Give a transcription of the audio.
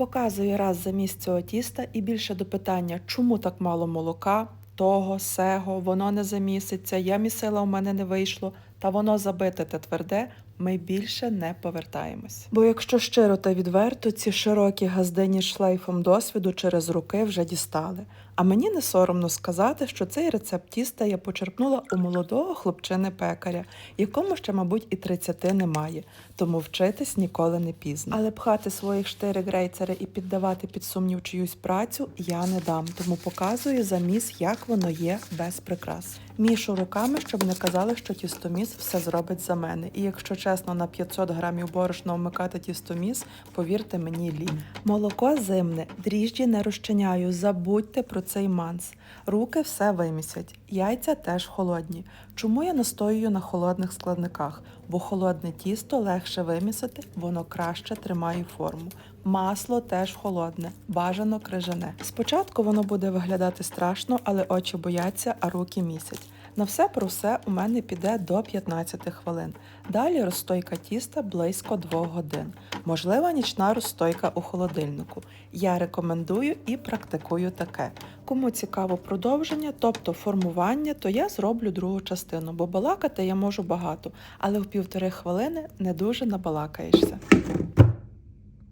Показую раз замість цього тіста і більше до питання, чому так мало молока, того, сего, воно не заміситься, я місила, у мене не вийшло, та воно забите та тверде, ми більше не повертаємось. Бо якщо щиро та відверто, ці широкі газдині шлейфом досвіду через руки вже дістали. А мені не соромно сказати, що цей рецепт тіста я почерпнула у молодого хлопчини-пекаря, якому ще, мабуть, і 30 немає, тому вчитись ніколи не пізно. Але пхати своїх штири грейцери і піддавати під сумнів чиюсь працю я не дам, тому показую заміс, як воно є без прикрас. Мішу руками, щоб не казали, що тістоміс все зробить за мене. І якщо чесно, на 500 грамів борошна вмикати тістоміс, повірте мені, лінь. Молоко зимне, дріжджі не розчиняю. Забудьте про цей манс. Руки все вимісять. Яйця теж холодні. Чому я настоюю на холодних складниках? Бо холодне тісто легше вимісити, воно краще тримає форму. Масло теж холодне, бажано крижане. Спочатку воно буде виглядати страшно, але очі бояться, а руки місять. На все про все у мене піде до 15 хвилин. Далі розстойка тіста близько 2 годин. Можлива нічна розстойка у холодильнику. Я рекомендую і практикую таке. Кому цікаво продовження, тобто формування, то я зроблю другу частину, бо балакати я можу багато, але в півтори хвилини не дуже набалакаєшся.